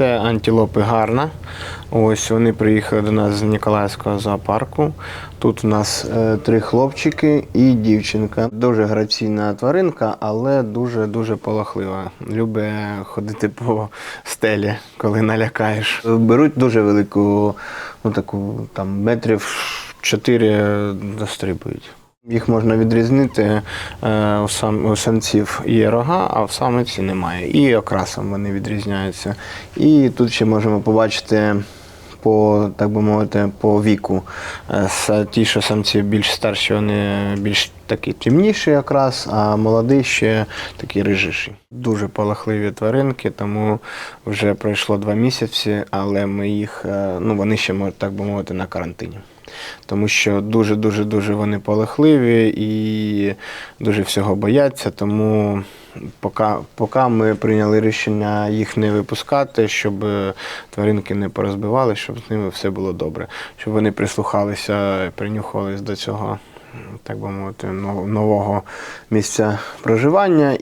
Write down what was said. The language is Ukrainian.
Це антилопи гарна. Ось вони приїхали до нас з Ніколаївського зоопарку. Тут у нас е, три хлопчики і дівчинка. Дуже граційна тваринка, але дуже дуже полохлива. Любить ходити по стелі, коли налякаєш. Беруть дуже велику, ну таку там метрів 4 дострибують. Їх можна відрізнити. е, У, сам, у самців є рога, а в самиці немає. І окрасом вони відрізняються. І тут ще можемо побачити по, так би мовити, по віку. Е, Ті, що самці більш старші, вони більш такі темніші якраз, а молоді ще такі рижіші. Дуже полохливі тваринки, тому вже пройшло два місяці, але ми їх, е, ну вони ще так би мовити, на карантині. Тому що дуже дуже вони полохливі і дуже всього бояться. Тому поки, поки ми прийняли рішення їх не випускати, щоб е, тваринки не порозбивали, щоб з ними все було добре, щоб вони прислухалися, принюхувались до цього, так би мовити, нового місця проживання.